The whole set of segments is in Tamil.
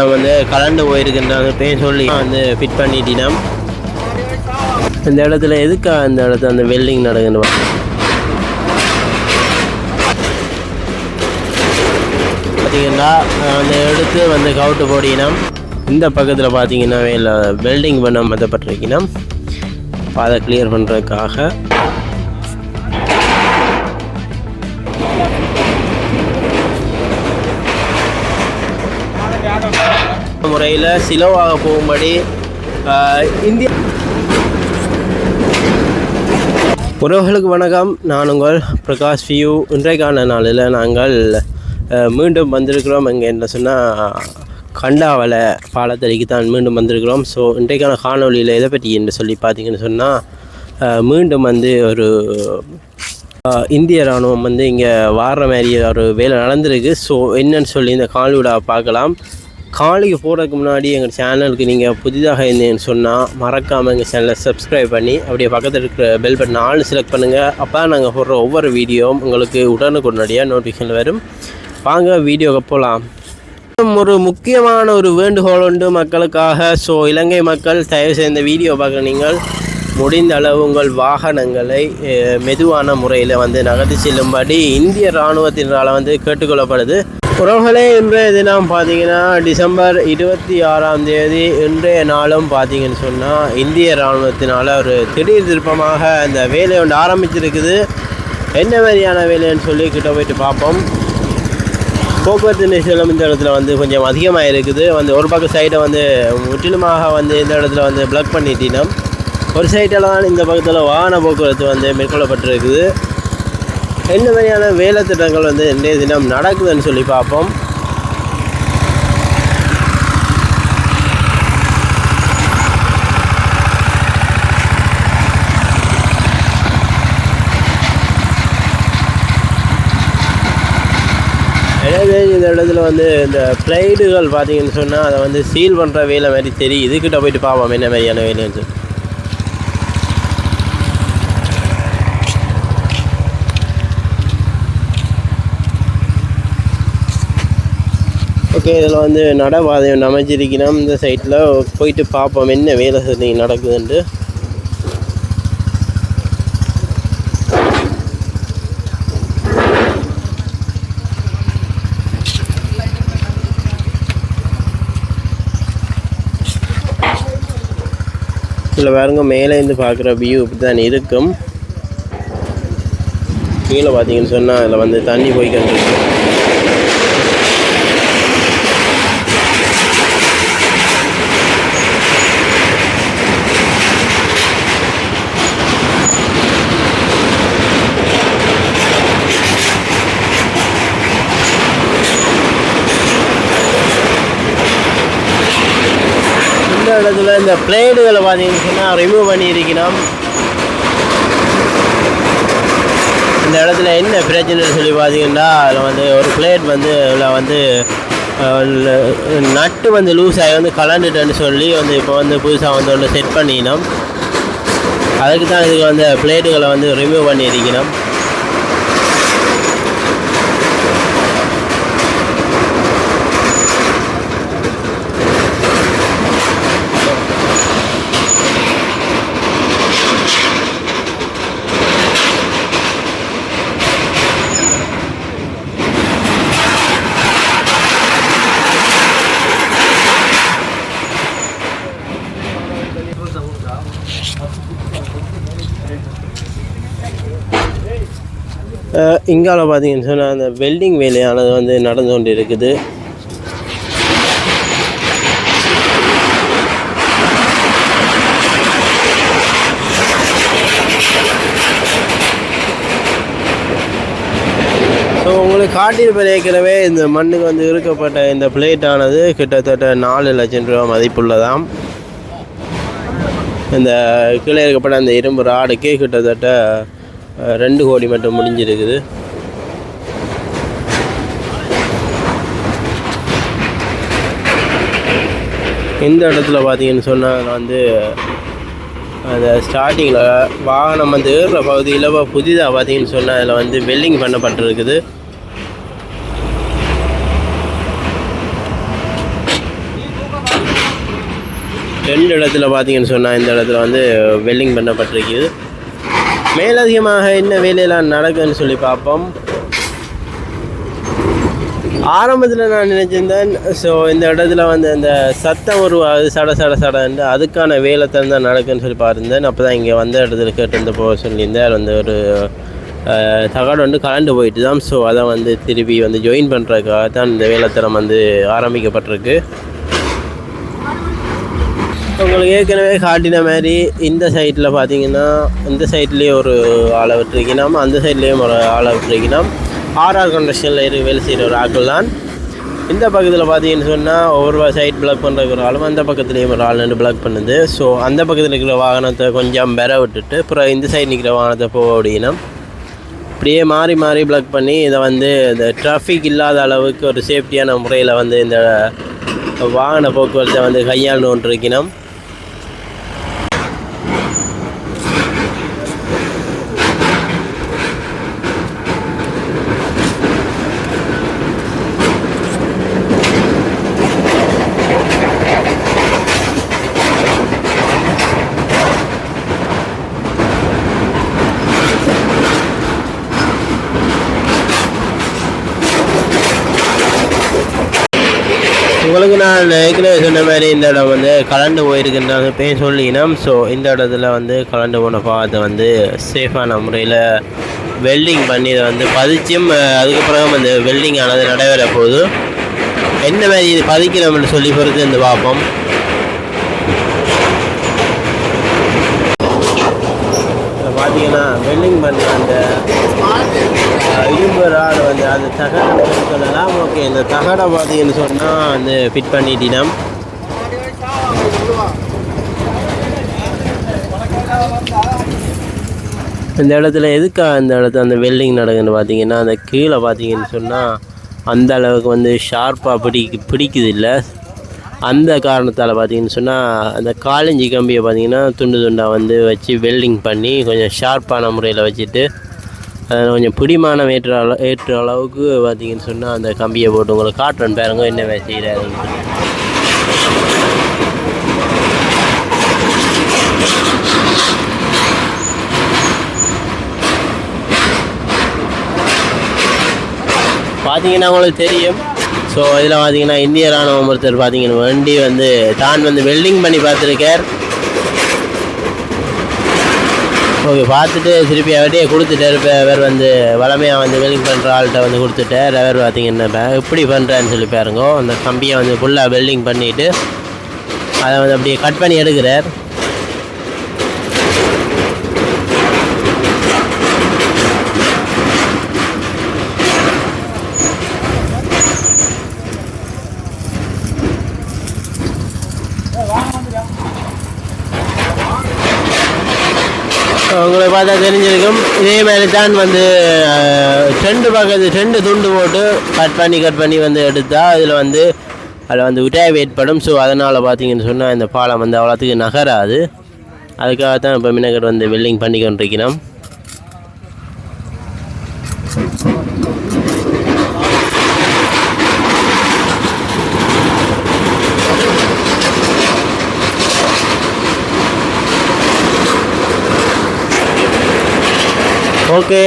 வந்து கலண்டு போயிருக்குன்றாங்க பேர் சொல்லி வந்து ஃபிட் பண்ணிட்டினோம். இந்த இடத்துல எதுக்கா இந்த இடத்துல அந்த வெல்டிங் நடக்குன்னு பார்த்தீங்கன்னா அந்த எடுத்து வந்து கவுட்டு போடினோம். இந்த பக்கத்தில் பார்த்தீங்கன்னா வெல்டிங் பண்ண மதப்பட்டிருக்கணும் அதை கிளியர் பண்ணுறதுக்காக முறையில் சிலவாக போகும்படி இந்திய உறவுகளுக்கு வணக்கம். நான் உங்கள் பிரகாஷ் வியூ. இன்றைக்கான நாளில் நாங்கள் மீண்டும் வந்திருக்கிறோம். இங்கே என்ன சொன்னால் கண்டாவலை பாலத்தடிக்கு தான் மீண்டும் வந்திருக்கிறோம். ஸோ இன்றைக்கான காணொலியில் எதை பற்றி என்று சொல்லி பார்த்தீங்கன்னு சொன்னால் மீண்டும் வந்து ஒரு இந்திய இராணுவம் வந்து இங்கே வார மாதிரி ஒரு வேலை நடந்திருக்கு. ஸோ என்னன்னு சொல்லி இந்த காணொலியோட பார்க்கலாம். காலைக்கு போகிறதுக்கு முன்னாடி எங்கள் சேனலுக்கு நீங்கள் புதிதாக இருந்தீங்கன்னு சொன்னால் மறக்காமல் எங்கள் சேனலை சப்ஸ்கிரைப் பண்ணி அப்படியே பக்கத்தில் இருக்கிற பெல் பட்டன் ஆள் செலக்ட் பண்ணுங்கள் அப்போ நாங்கள் போடுற ஒவ்வொரு வீடியோவும் உங்களுக்கு உடனுக்குடனடியாக நோட்டிஃபிகேஷன் வரும். வாங்க வீடியோவுக்கு போகலாம் ஒரு முக்கியமான ஒரு வேண்டுகோள் உண்டு மக்களுக்காக. ஸோ இலங்கை மக்கள் தயவு செய்து வீடியோ பார்க்க நீங்கள். முடிந்த அளவு உங்கள் வாகனங்களை மெதுவான முறையில் வந்து நகர்த்தி செல்லும்படி இந்திய இராணுவத்தினரால் வந்து கேட்டுக்கொள்ளப்படுது. உறவுகளே இன்றைய தினம் பார்த்தீங்கன்னா டிசம்பர் இருபத்தி ஆறாம் தேதி இன்றைய நாளும் பார்த்தீங்கன்னு சொன்னால் இந்திய இராணுவத்தினால் ஒரு திடீர் திருப்பமாக அந்த வேலை ஒன்று ஆரம்பிச்சிருக்குது. என்ன மாதிரியான வேலைன்னு சொல்லி கிட்ட போயிட்டு பார்ப்போம். போக்குவரத்து நெரிசலும் இந்த இடத்துல வந்து கொஞ்சம் அதிகமாக இருக்குது. வந்து ஒரு பக்கம் சைடை வந்து முற்றிலுமாக வந்து இந்த இடத்துல வந்து பிளாக் பண்ணிட்டினோம் ஒரு சைட்டில் தான் இந்த பக்கத்தில் வாகன போக்குவரத்து வந்து மேற்கொள்ளப்பட்டிருக்குது. என்ன மாதிரியான வேலை திட்டங்கள் வந்து இன்றைய தினம் நடக்குதுன்னு சொல்லி பார்ப்போம். எனவே இந்த இடத்துல வந்து இந்த பிளைடுகள் பார்த்தீங்கன்னு சொன்னால் அதை வந்து சீல் பண்ணுற வேலை மாதிரி தெரியும் இதுக்கிட்ட போயிட்டு பார்ப்போம் என்ன மாதிரியான வேலைன்னு சொல்லி. ஓகே இதில் வந்து நடைபாதை ஒன்று அமைச்சிருக்கணும் இந்த சைட்டில் போயிட்டு பார்ப்போம் என்ன வேலை செஞ்சு நடக்குதுன்ட்டு. இதில் பாருங்க மேலே இருந்து பார்க்குற வியூ இப்படி தான் இருக்கும். கீழே பார்த்தீங்கன்னு சொன்னால் அதில் வந்து தண்ணி போய்க்கிட்டு இருக்கு இந்த இடத்துல இந்த பிளேடுகளை பார்த்தீங்கன்னு ரிமூவ் பண்ணியிருக்கணும் இந்த இடத்துல என்ன பிரச்சனைன்னு சொல்லி பார்த்தீங்கன்னா அதில் வந்து ஒரு பிளேட் வந்து இதில் வந்து நட்டு வந்து லூஸ் ஆகி வந்து கலண்டுட்டேன்னு சொல்லி வந்து இப்போ வந்து புதுசாக வந்து ஒன்று செட் பண்ணிக்கணும் அதுக்கு தான் இதுக்கு வந்து பிளேட்டுகளை வந்து ரிமூவ் பண்ணியிருக்கணும் இங்கால பார்த்தீங்கன்னு சொன்னால் அந்த வெல்டிங் வேலையானது வந்து நடந்து கொண்டு இருக்குது ஸோ உங்களுக்கு காட்டியிருப்பது ஏற்கனவே இந்த மண்ணுக்கு வந்து இருக்கப்பட்ட இந்த பிளேட்டானது கிட்டத்தட்ட நாலு லட்சம் ரூபா மதிப்புள்ளதாம். இந்த கீழே இருக்கப்பட்ட அந்த இரும்பு ராடுக்கு கிட்டத்தட்ட ரெண்டு கோடி மட்டும் முடிஞ்சிருக்குது. இந்த இடத்துல பார்த்தீங்கன்னு சொன்னால் வந்து அந்த ஸ்டார்டிங்கில் வாகனம் வந்து ஏறுற பகுதியில் புதிதாக பார்த்தீங்கன்னு சொன்னால் அதில் வந்து வெல்டிங் பண்ணப்பட்டிருக்குது. ரெண்டு இடத்துல பார்த்தீங்கன்னு சொன்னால் இந்த இடத்துல வந்து வெல்டிங் பண்ணப்பட்டிருக்குது. மேலதிகமாக என்ன வேலையெல்லாம் நடக்குதுன்னு சொல்லி பார்ப்போம். ஆரம்பத்தில் நான் நினச்சிருந்தேன் ஸோ இந்த இடத்துல வந்து அந்த சத்தம் உருவாகுது சட சட சடன்னு அதுக்கான வேலை தான் நடக்குன்னு சொல்லி பார்த்துருந்தேன். அப்போ தான் இங்கே வந்த இடத்துல கேட்டிருந்த போக சொல்லியிருந்தேன் வந்து ஒரு தகடு வந்து கலண்டு போயிட்டு தான் ஸோ அதை வந்து திருப்பி வந்து ஜாயின் பண்ணுறதுக்காக தான் இந்த வேலைத்தனம் வந்து ஆரம்பிக்கப்பட்டிருக்கு. உங்களுக்கு ஏற்கனவே காட்டின மாதிரி இந்த சைட்டில் பார்த்தீங்கன்னா இந்த சைட்லேயே ஒரு ஆளை விட்டுருக்கணும் அந்த சைட்லேயும் ஒரு ஆளை விட்டுருக்கணும் ஆர்ஆர் கண்டிஷனில் இரு வேலை செய்கிற ஒரு ஆட்கள் தான். இந்த பக்கத்தில் பார்த்தீங்கன்னு சொன்னால் ஒவ்வொரு சைட் பிளாக் பண்ணுற ஒரு ஆளும் அந்த பக்கத்துலேயும் ஒரு ஆள் நின்று பிளாக் பண்ணுது. ஸோ அந்த பக்கத்தில் இருக்கிற வாகனத்தை கொஞ்சம் பெற விட்டுட்டு அப்புறம் இந்த சைடு நிற்கிற வாகனத்தை போக அப்படின்னா அப்படியே மாறி மாறி பிளாக் பண்ணி இதை வந்து இந்த டிராஃபிக் இல்லாத அளவுக்கு ஒரு சேஃப்டியான முறையில் வந்து இந்த வாகன போக்குவரத்தை வந்து கையாண்டு உங்களுக்கு நான் ஏற்கனவே சொன்ன மாதிரி இந்த இடம் வந்து கலண்டு போயிருக்குன்றாங்க பேர் சொல்லினோம் ஸோ இந்த இடத்துல வந்து கலண்டு போன பாகத்தை வந்து சேஃபான முறையில் வெல்டிங் பண்ணி இதை வந்து பதிச்சும் அதுக்கப்புறம் அந்த வெல்டிங் ஆனது நடைபெற போகுது என்ன மாதிரி இது பதிக்கிறோம்னு சொல்லி பொறுத்து வந்து பார்ப்போம் இதில் பார்த்தீங்கன்னா வெல்டிங் பண்ண அந்த இரும்பு ராடு வந்து அது தகடை சொல்லலாம். ஓகே இந்த தகடை பார்த்தீங்கன்னு சொன்னால் வந்து ஃபிட் பண்ணிட்டினம் இந்த இடத்துல எதுக்காக இந்த இடத்துல அந்த வெல்டிங் நடக்குதுன்னு பார்த்தீங்கன்னா அந்த கீழே பார்த்தீங்கன்னு சொன்னால் அந்த அளவுக்கு வந்து ஷார்ப்பாக பிடிக்கு பிடிக்குது இல்லை. அந்த காரணத்தால் பார்த்தீங்கன்னு சொன்னால் அந்த காலஞ்சி கம்பியை பார்த்தீங்கன்னா துண்டு துண்டாக வந்து வச்சு வெல்டிங் பண்ணி கொஞ்சம் ஷார்ப்பான முறையில் வச்சுட்டு அதில் கொஞ்சம் பிடிமானம் ஏற்ற அளவு ஏற்ற அளவுக்கு பார்த்தீங்கன்னு சொன்னால் அந்த கம்பியை போட்டு உங்களுக்கு காட்டுறேன் பாருங்க என்ன வேலை செய்கிறாருன்னு பார்த்தீங்கன்னா உங்களுக்கு தெரியும் ஸோ இதில் பார்த்தீங்கன்னா இந்திய ராணுவம் ஒருத்தர் பார்த்தீங்கன்னா வண்டி வந்து தான் வந்து வெல்டிங் பண்ணி பார்த்துருக்கார். ஓகே பார்த்துட்டு திருப்பி அவர்கிட்டயே கொடுத்துட்டார். இப்போ அவர் வந்து வளமையாக வந்து வெல்டிங் பண்ணுற ஆள்கிட்ட வந்து கொடுத்துட்டார். அவர் பார்த்தீங்கன்னா இப்போ எப்படி பண்ணுறான்னு சொல்லி பாருங்க. அந்த கம்பியை வந்து ஃபுல்லாக வெல்டிங் பண்ணிவிட்டு அதை வந்து அப்படியே கட் பண்ணி எடுக்கிறார். உங்களை பார்த்தா தெரிஞ்சிருக்கும். இதே மாதிரி தான் வந்து அஹ், ரெண்டு பக்கத்து ரெண்டு துண்டு போட்டு கட் பண்ணி கட் பண்ணி வந்து எடுத்தால் அதில் வந்து அதில் வந்து விட்டாய் ஏற்படும் ஸோ அதனால் பார்த்தீங்கன்னு சொன்னால் இந்த பாலம் வந்து அவ்வளோத்துக்கு நகராது. அதுக்காக தான் இப்போ மின்னகட் வந்து வெல்டிங் பண்ணி கொண்டிருக்கிறோம் ஓகே.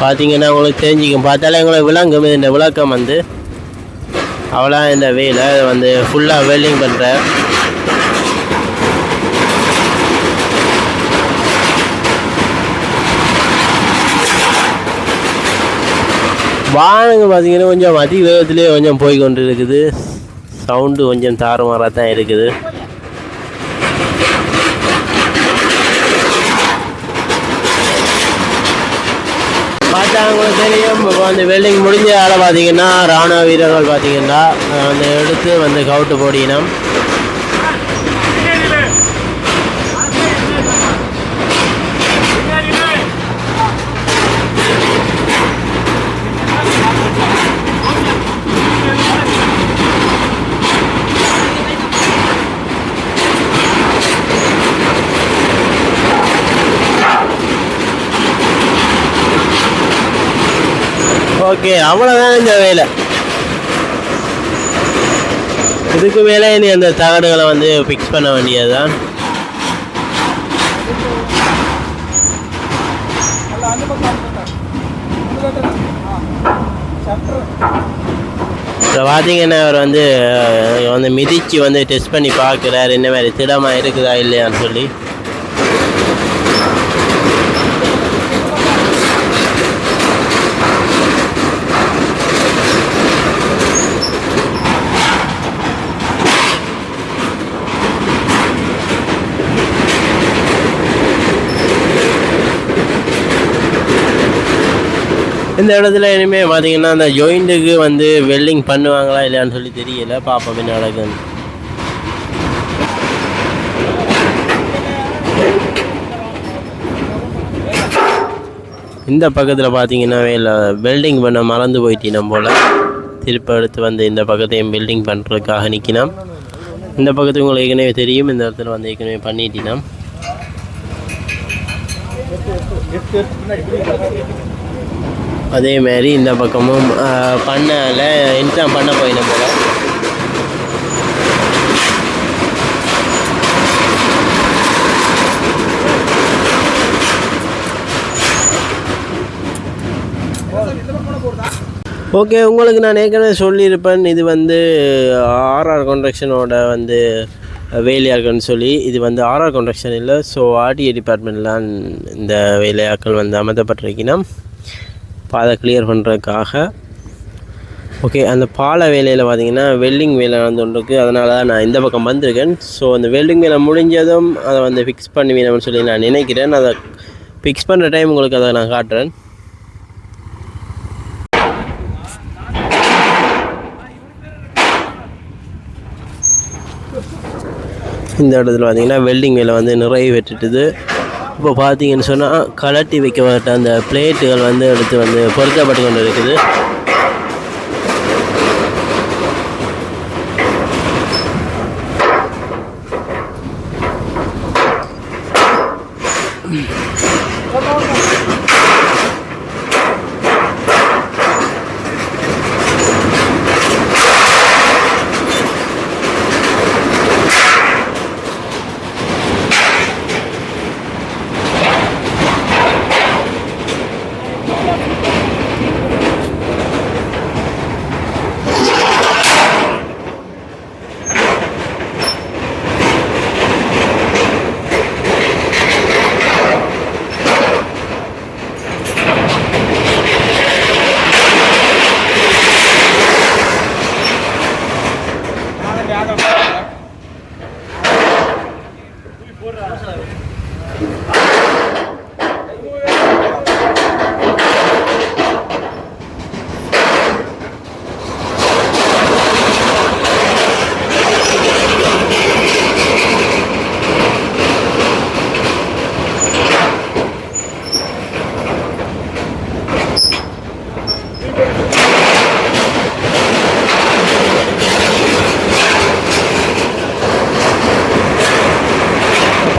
பார்த்தீங்கன்னா உங்களுக்கு தெரிஞ்சுக்கும். பார்த்தாலே உங்களுக்கு விளங்கும் இந்த விளக்கம் வந்து அவ்வளோ இந்த வேலை வந்து ஃபுல்லாக வெல்டிங் பண்ணுற வானங்க பார்த்தீங்கன்னா கொஞ்சம் அதி வேகத்துலேயே கொஞ்சம் போய் கொண்டு இருக்குது சவுண்டு கொஞ்சம் தாறுமாறாக தான் இருக்குது. பார்த்தா தெரியும். இப்போ வந்து வெல்டிங் முடிஞ்ச ஆளை பார்த்தீங்கன்னா ராணுவ வீரர்கள் பார்த்தீங்கன்னா அந்த வந்து எடுத்து வந்து கவுட்டு போடினோம் ஓகே அவ்வளோதான் இந்த வேலை. இதுக்கு மேலே நீ அந்த தகடுகளை வந்து ஃபிக்ஸ் பண்ண வேண்டியதுதான். இப்போ பார்த்தீங்கன்னா அவர் வந்து வந்து மிதிச்சு வந்து டெஸ்ட் பண்ணி பார்க்குறாரு இந்த மாதிரி திடமாக இருக்குதா இல்லையான்னு சொல்லி. இந்த இடத்துல இனிமேல் பார்த்தீங்கன்னா அந்த ஜாயிண்ட்டுக்கு வந்து வெல்டிங் பண்ணுவாங்களா இல்லையான்னு சொல்லி தெரியல. பார்ப்போம் என்ன நடக்குன்னு இந்த பக்கத்தில் பார்த்தீங்கன்னா வேலை வெல்டிங் பண்ண மறந்து போயிட்டினம் போல். திருப்ப எடுத்து வந்து இந்த பக்கத்தையும் பில்டிங் பண்ணுறதுக்காக நிற்கினோம் இந்த பக்கத்து உங்களுக்கு ஏற்கனவே தெரியும் இந்த இடத்துல வந்து ஏற்கனவே பண்ணிட்டினோம். அதே மாதிரி இந்த பக்கமும் பண்ணல இன்ஸ்டாம் பண்ண போயிடும் போல. ஓகே உங்களுக்கு நான் ஏற்கனவே சொல்லியிருப்பேன். இது வந்து ஆர்ஆர் கன்ஸ்ட்ரக்ஷனோட வந்து வேலையாக்கள்னு சொல்லி. இது வந்து ஆர்ஆர் கன்ஸ்ட்ரக்ஷன் இல்லை ஸோ ஆர்டிஏ டிபார்ட்மெண்ட்லாம் இந்த வேலையாக்கள் வந்து அமர்த்தப்பட்டிருக்கணும் பாதை கிளியர் பண்ணுறதுக்காக ஓகே அந்த பாலை வேலையில் பார்த்தீங்கன்னா வெல்டிங் வேலை வந்து ஒன்று இருக்குது அதனால தான் நான் இந்த பக்கம் வந்திருக்கேன். ஸோ அந்த வெல்டிங் வேலை முடிஞ்சதும் அதை வந்து ஃபிக்ஸ் பண்ணுவீங்கன்னு சொல்லி நான் நினைக்கிறேன். அதை ஃபிக்ஸ் பண்ணுற டைம் உங்களுக்கு அதை நான் காட்டுறேன். இந்த இடத்துல பார்த்தீங்கன்னா வெல்டிங் வேலை வந்து நிறைவேற்றுட்டுது. இப்போ பார்த்தீங்கன்னு சொன்னால் கலட்டி வைக்கப்பட்ட அந்த பிளேட்டுகள் வந்து எடுத்து வந்து பொருத்தப்பட்டு கொண்டு இருக்குது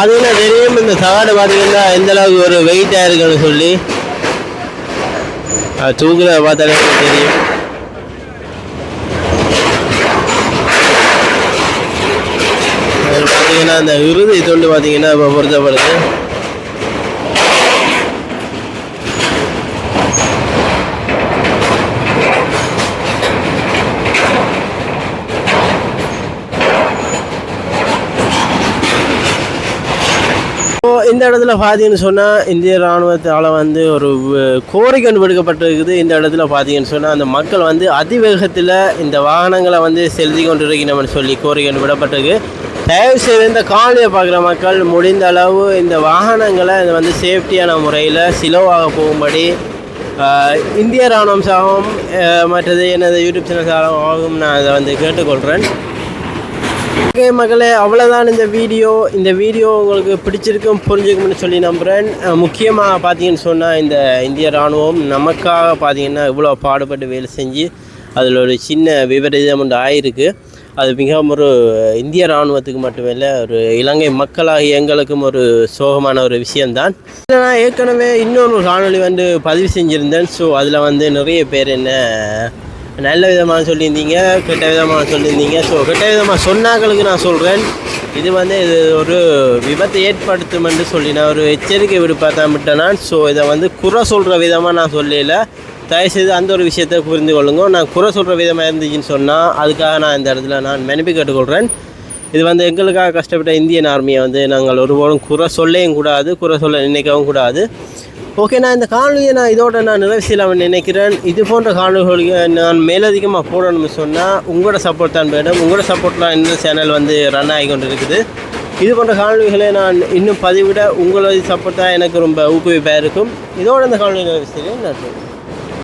பார்த்தீங்கன்னா தெரியும் இந்த சவாடு பார்த்தீங்கன்னா எந்த அளவுக்கு ஒரு வெயிட்டாக இருக்குன்னு சொல்லி அது தூக்குறத பார்த்தாலே எனக்கு தெரியும். பார்த்தீங்கன்னா அந்த விருது தொண்டு பார்த்தீங்கன்னா இப்போ பொருத்தப்படுது இந்த இடத்துல பார்த்தீங்கன்னு சொன்னால் இந்திய இராணுவத்தால் வந்து ஒரு கோரிக்கை கோரிக்கை விடுக்கப்பட்டிருக்குது இந்த இடத்துல பார்த்தீங்கன்னு சொன்னால் அந்த மக்கள் வந்து அதிவேகத்தில் இந்த வாகனங்களை வந்து செலுத்தி கொண்டு இருக்கணும்னு சொல்லி கோரிக்கை விடப்பட்டிருக்கு தயவு செய்து இந்த காலையை பார்க்குற மக்கள் முடிந்த அளவு இந்த வாகனங்களை வந்து சேஃப்டியான முறையில் சிலவாக போகும்படி இந்திய இராணுவம் சாகவும் மற்றது எனது யூடியூப் சேனல் சாகவும் நான் அதை வந்து கேட்டுக்கொள்கிறேன் ஓகே மகளே அவ்வளோதான் இந்த வீடியோ. இந்த வீடியோ உங்களுக்கு பிடிச்சிருக்கும் புரிஞ்சுக்கும்னு சொல்லி நம்புகிறேன் முக்கியமாக பார்த்தீங்கன்னு சொன்னால் இந்த இந்திய இராணுவம் நமக்காக பார்த்தீங்கன்னா இவ்வளோ பாடுபட்டு வேலை செஞ்சு அதில் ஒரு சின்ன விபரீதம் ஒன்று ஆயிருக்கு. அது மிகவும் ஒரு இந்திய இராணுவத்துக்கு மட்டுமில்ல ஒரு இலங்கை மக்களாக எங்களுக்கும் ஒரு சோகமான ஒரு விஷயம்தான். இதில் நான் ஏற்கனவே இன்னொரு காணொளி வந்து பதிவு செஞ்சுருந்தேன். ஸோ அதில் வந்து நிறைய பேர் என்ன நல்ல விதமாக சொல்லியிருந்தீங்க கெட்ட விதமாக சொல்லியிருந்தீங்க. ஸோ கெட்ட விதமாக சொன்னாங்களுக்கு நான் சொல்கிறேன் இது வந்து இது ஒரு விபத்தை ஏற்படுத்தும் என்று சொல்லி நான் ஒரு எச்சரிக்கை விடுப்பாத்தான் விட்டேன் நான். ஸோ இதை வந்து குறை சொல்கிற விதமாக நான் சொல்லல. தயவுசெய்து அந்த ஒரு விஷயத்தை புரிந்து கொள்ளுங்க. நான் குறை சொல்கிற விதமாக இருந்துச்சுன்னு சொன்னால் அதுக்காக நான் இந்த இடத்துல நான் மன்னிப்பு கேட்டுக்கொள்கிறேன் இது வந்து எங்களுக்காக கஷ்டப்பட்ட இந்தியன் ஆர்மியை வந்து நாங்கள் ஒருபோதும் குறை சொல்லவும் கூடாது குறை சொல்ல நினைக்கவும் கூடாது. ஓகே நான் இந்த காணொலியை நான் இதோட நான் நிறைவு செய்யலாம்னு நினைக்கிறேன். இது போன்ற காணொலிகளை நான் மேலதிகமாக போடணும்னு சொன்னால் உங்களோட சப்போர்ட் தான் வேணும் உங்களோட சப்போர்ட்லாம் இந்த சேனல் வந்து ரன் ஆகி கொண்டு இருக்குது இது போன்ற காணொலிகளை நான் இன்னும் பதிவிட உங்களது சப்போர்ட் தான் எனக்கு ரொம்ப ஊக்குவிப்பாக இருக்கும். இதோட இந்த காணொலி நிறைவு செய்கிறேன். நன்றி.